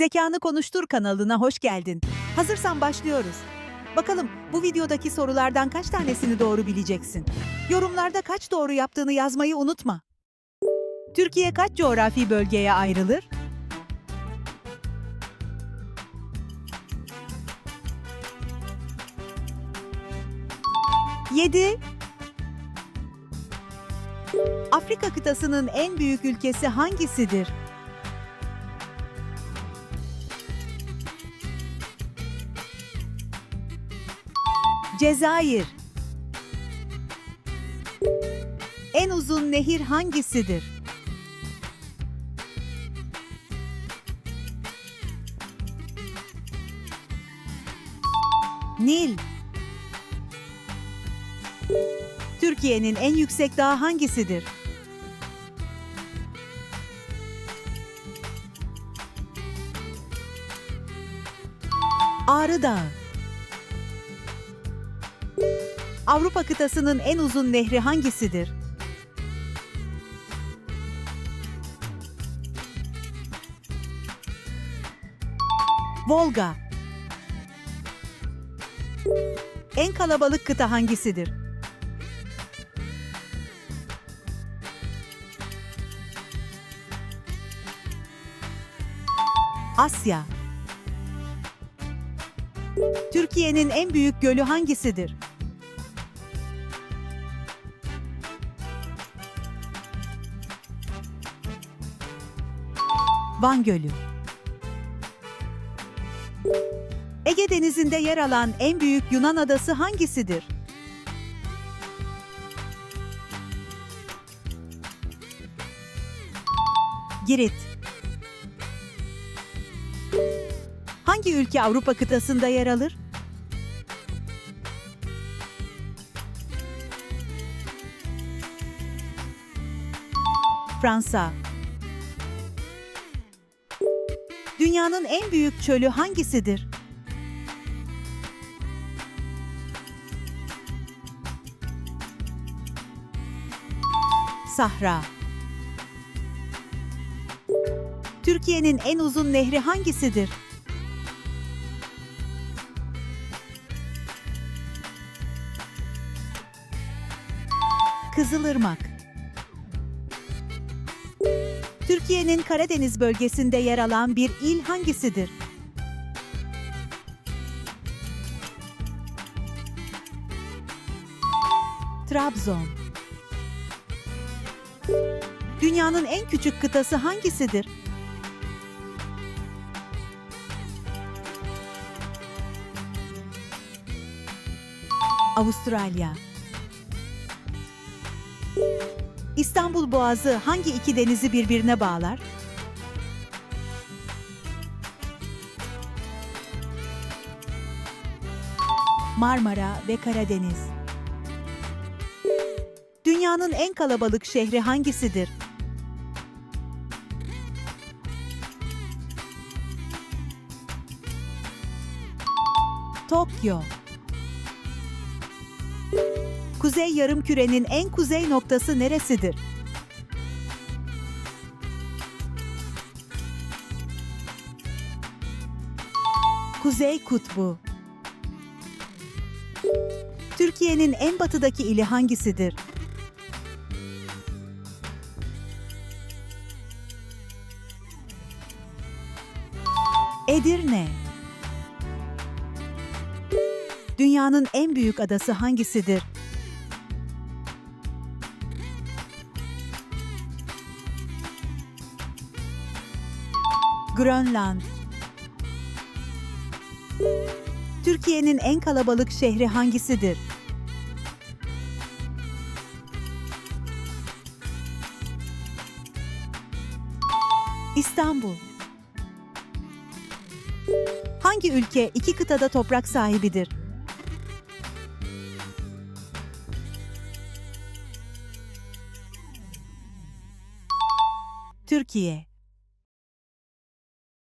Zekanı Konuştur kanalına hoş geldin. Hazırsan başlıyoruz. Bakalım bu videodaki sorulardan kaç tanesini doğru bileceksin? Yorumlarda kaç doğru yaptığını yazmayı unutma. Türkiye kaç coğrafi bölgeye ayrılır? Yedi. Afrika kıtasının en büyük ülkesi hangisidir? Cezayir. En uzun nehir hangisidir? Nil. Türkiye'nin en yüksek dağı hangisidir? Ağrı Dağı. Avrupa kıtasının en uzun nehri hangisidir? Volga. En kalabalık kıta hangisidir? Asya. Türkiye'nin en büyük gölü hangisidir? Van Gölü. Ege Denizi'nde yer alan en büyük Yunan adası hangisidir? Girit. Hangi ülke Avrupa kıtasında yer alır? Fransa. Dünyanın en büyük çölü hangisidir? Sahra. Türkiye'nin en uzun nehri hangisidir? Kızılırmak. Türkiye'nin Karadeniz bölgesinde yer alan bir il hangisidir? Trabzon. Dünyanın en küçük kıtası hangisidir? Avustralya. İstanbul Boğazı hangi iki denizi birbirine bağlar? Marmara ve Karadeniz. Dünyanın en kalabalık şehri hangisidir? Tokyo. Kuzey Yarımküre'nin en kuzey noktası neresidir? Kuzey Kutbu. Türkiye'nin en batıdaki ili hangisidir? Edirne. Dünyanın en büyük adası hangisidir? Grönland. Türkiye'nin en kalabalık şehri hangisidir? İstanbul. Hangi ülke iki kıtada toprak sahibidir? Türkiye.